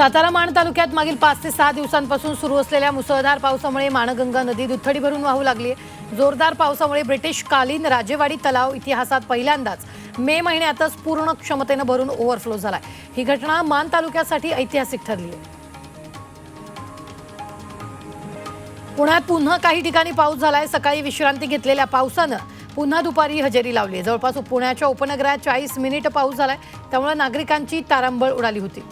सातारा माण तालुक्यात मागील पाच ते सहा दिवसांपासून सुरू असलेल्या मुसळधार पावसामुळे माणगंगा नदी दुथडी भरून वाहू लागली. जोरदार पावसामुळे ब्रिटिशकालीन राजेवाडी तलाव इतिहासात पहिल्यांदाच मे महिन्यातच पूर्ण क्षमतेनं भरून ओव्हरफ्लो झालाय. ही घटना मान तालुक्यासाठी ऐतिहासिक ठरली आहे पुण्यात पुन्हा काही ठिकाणी पाऊस झालाय. सकाळी विश्रांती घेतलेल्या पावसानं पुन्हा दुपारी हजेरी लावली आहे. जवळपास पुण्याच्या उपनगरात चाळीस मिनिट पाऊस झालाय. त्यामुळे नागरिकांची तारांबळ उडाली होती.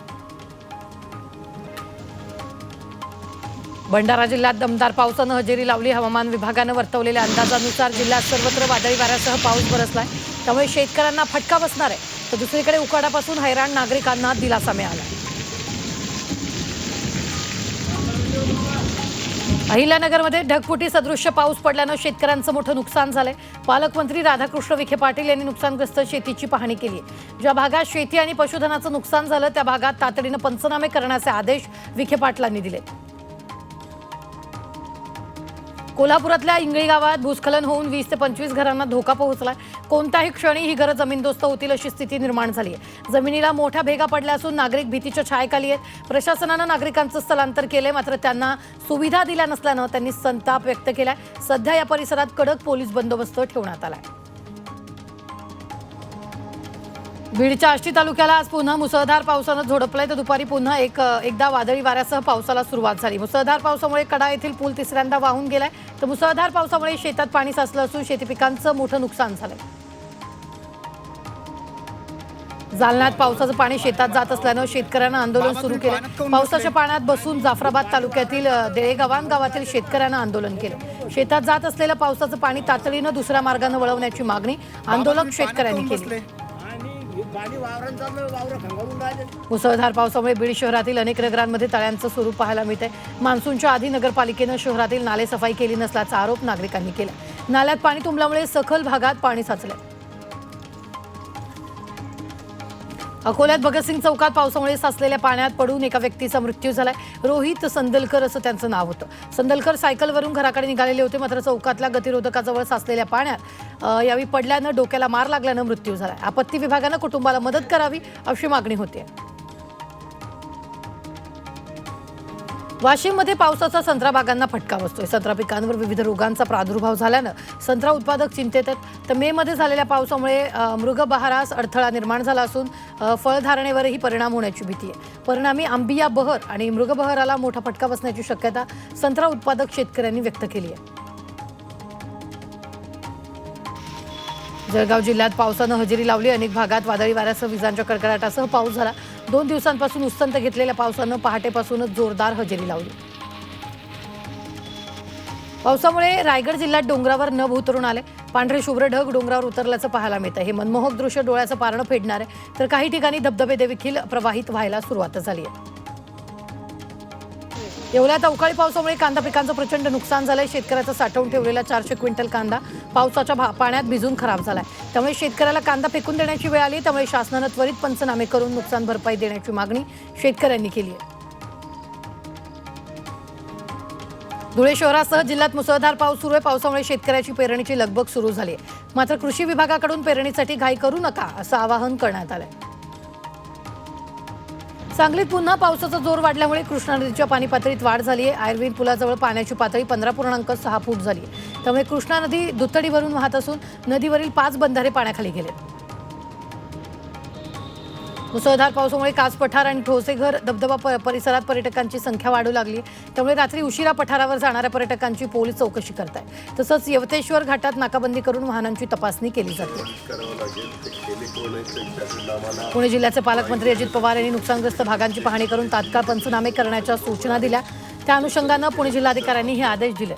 भंडारा जिल्ह्यात दमदार पावसानं हजेरी लावली. हवामान विभागानं वर्तवलेल्या अंदाजानुसार जिल्ह्यात सर्वत्र वादळी वाऱ्यासह पाऊस बरसलाय. त्यामुळे शेतकऱ्यांना फटका बसणार आहे. तर दुसरीकडे उकाडापासून हैराण नागरिकांना दिलासा मिळाला. अहिल्यानगरमध्ये ढगफुटी सदृश्य पाऊस पडल्यानं शेतकऱ्यांचं मोठं नुकसान झालंय. पालकमंत्री राधाकृष्ण विखे पाटील यांनी नुकसानग्रस्त शेतीची पाहणी केली. आहे ज्या भागात शेती आणि पशुधनाचं नुकसान झालं त्या भागात तातडीनं पंचनामे करण्याचे आदेश विखे पाटलांनी दिले. कोल्हापुरातल्या इंगळी गावात भूस्खलन होऊन वीस ते पंचवीस घरांना धोका पोहोचला कोणत्याही क्षणी ही घरं जमीनदोस्त होतील अशी स्थिती निर्माण झाली आहे जमिनीला मोठ्या भेगा पडल्या असून नागरिक भीतीच्या छायेखाली आहेत. प्रशासनानं नागरिकांचं स्थलांतर केलंय मात्र त्यांना सुविधा दिल्या नसल्यानं त्यांनी संताप व्यक्त केलाय. सध्या या परिसरात कडक पोलीस बंदोबस्त ठेवण्यात आला आहे बीडच्या आष्टी तालुक्याला आज पुन्हा मुसळधार पावसानं झोडपलंय. तर दुपारी पुन्हा एक एकदा वादळी वाऱ्यासह पावसाला सुरुवात झाली. मुसळधार पावसामुळे कडा येथील पूल तिसऱ्यांदा वाहून गेलाय. तर मुसळधार पावसामुळे शेतात पाणी साचलं असून शेती पिकांचं मोठं नुकसान झालंय. जालन्यात पावसाचं पाणी शेतात जात असल्यानं शेतकऱ्यांना आंदोलन सुरू केलं. पावसाच्या पाण्यात बसून जाफराबाद तालुक्यातील देळेगव्हाण गावातील शेतकऱ्यांना आंदोलन केलं. शेतात जात असलेलं पावसाचं पाणी तातडीनं दुसऱ्या मार्गानं वळवण्याची मागणी आंदोलक शेतकऱ्यांनी केली. मुसळधार पावसामुळे बीड शहरातील अनेक नगरांमध्ये तळ्यांचं स्वरूप पाहायला मिळतंय. मान्सूनच्या आधी नगरपालिकेनं शहरातील नाले सफाई केली नसल्याचा आरोप नागरिकांनी केला. नाल्यात पाणी तुंबल्यामुळे सखल भागात पाणी साचलंय. अकोल्यात भगतसिंग चौकात पावसामुळे साचलेल्या पाण्यात पडून एका व्यक्तीचा मृत्यू झालाय. रोहित संदलकर असं त्यांचं नाव होतं. संदलकर सायकलवरून घराकडे निघालेले होते मात्र चौकातल्या गतिरोधकाजवळ साचलेल्या पाण्यात यावेळी पडल्यानं डोक्याला मार लागल्यानं मृत्यू झालाय. आपत्ती विभागानं कुटुंबाला मदत करावी अशी मागणी होते वाशिममध्ये पावसाचा संत्रा बागांना फटका बसतोय. संत्रा पिकांवर विविध रोगांचा प्रादुर्भाव झाल्यानं संत्रा उत्पादक चिंतेत आहेत. तर मे मध्ये झालेल्या पावसामुळे मृग मृगबहारास अडथळा निर्माण झाला असून फळधारणेवरही परिणाम होण्याची भीती आहे. परिणामी आंबिया बहर आणि मृगबहराला मोठा फटका बसण्याची शक्यता संत्रा उत्पादक शेतकऱ्यांनी व्यक्त केली आहे. जळगाव जिल्ह्यात पावसानं हजेरी लावली. अनेक भागात वादळी वाऱ्यासह विजांच्या कडकडाटासह पाऊस झाला. दोन दिवसांपासून उत्संत घेतलेल्या पावसानं पहाटेपासूनच जोरदार हजेरी लावली. पावसामुळे रायगड जिल्ह्यात डोंगरावर नभ उतरून आले. पांढरे शुभ्र ढग डोंगरावर उतरल्याचं पाहायला मिळतं. हे मनमोहक दृश्य डोळ्याचं पारणं फेडणार आहे तर काही ठिकाणी धबधबे देखील प्रवाहित व्हायला सुरुवात झाली आहे. येवल्यात अवकाळी पावसामुळे कांदा पिकांचं प्रचंड नुकसान झालंय. शेतकऱ्याचा साठवून ठेवलेला चारशे क्विंटल कांदा पावसाच्या भा- पाण्यात भिजून खराब झालाय. त्यामुळे शेतकऱ्याला कांदा फेकून देण्याची वेळ आली त्यामुळे शासनानं त्वरित पंचनामे करून नुकसान भरपाई देण्याची मागणी शेतकऱ्यांनी केली आहे. धुळे शहरासह जिल्ह्यात मुसळधार पाऊस सुरू आहे. पावसामुळे शेतकऱ्याची पेरणीची लगबग सुरू झाली आहे. मात्र कृषी विभागाकडून पेरणीसाठी घाई करू नका असं आवाहन करण्यात आलंय. सांगलीत पुन्हा पावसाचा जोर वाढल्यामुळे कृष्णा नदीच्या पाणी पातळीत वाढ झाली आहे आयर्विन पुलाजवळ पाण्याची पातळी पंधरा पूर्णांक सहा फूट झाली आहे त्यामुळे कृष्णा नदी दुथडीवरून वाहत असून नदीवरील पाच बंधारे पाण्याखाली गेले मुसळधार पावसामुळे कास पठार आणि ठोसेघर धबधबा परिसरात पर्यटकांची संख्या वाढू लागली. त्यामुळे रात्री उशिरा पठारावर जाणाऱ्या पर्यटकांची पोलीस चौकशी करत आहे तसंच यवतेश्वर घाटात नाकाबंदी करून वाहनांची तपासणी केली जाते. पुणे जिल्ह्याचे पालकमंत्री अजित पवार यांनी नुकसानग्रस्त भागांची पाहणी करून तात्काळ पंचनामे करण्याच्या सूचना दिल्या. त्या अनुषंगानं पुणे जिल्हाधिकाऱ्यांनी हे आदेश दिले.